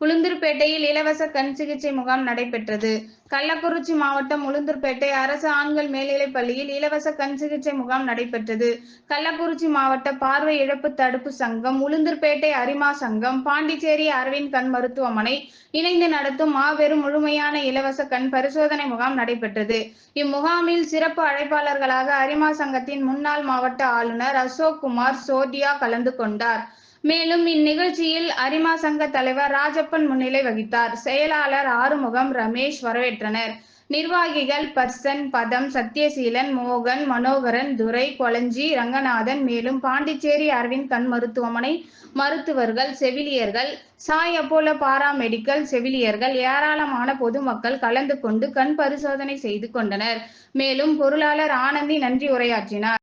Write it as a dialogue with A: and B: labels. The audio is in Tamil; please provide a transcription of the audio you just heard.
A: உளுந்தூர்பேட்டையில் இலவச கண் சிகிச்சை முகாம் நடைபெற்றது. கள்ளக்குறிச்சி மாவட்டம் உளுந்தூர்பேட்டை அரசு ஆண்கள் மேல்நிலைப் பள்ளியில் இலவச கண் சிகிச்சை முகாம் நடைபெற்றது. கள்ளக்குறிச்சி மாவட்ட பார்வை இழப்பு தடுப்பு சங்கம் உளுந்தூர்பேட்டை அரிமா சங்கம் பாண்டிச்சேரி அரவிந்த் கண் மருத்துவமனை இணைந்து நடத்தும் மாபெரும் முழுமையான இலவச கண் பரிசோதனை முகாம் நடைபெற்றது. இம்முகாமில் சிறப்பு அழைப்பாளர்களாக அரிமா சங்கத்தின் முன்னாள் மாவட்ட ஆளுநர் அசோக் குமார் சோடியா கலந்து கொண்டார். மேலும் இந்நிகழ்ச்சியில் அரிமா சங்க தலைவர் ராஜப்பன் முன்னிலை வகித்தார். செயலாளர் ஆறுமுகம் ரமேஷ் வரவேற்றனர். நிர்வாகிகள் பர்சன் பதம் சத்யசீலன் மோகன் மனோகரன் துரை கொளஞ்சி ரங்கநாதன் மேலும் பாண்டிச்சேரி அரவிந்த் கண் மருத்துவமனை மருத்துவர்கள் செவிலியர்கள் சாய் அப்போலோ பாராமெடிக்கல் செவிலியர்கள் ஏராளமான பொதுமக்கள் கலந்து கொண்டு கண் பரிசோதனை செய்து கொண்டனர். மேலும் பொருளாளர் ஆனந்தி நன்றி உரையாற்றினார்.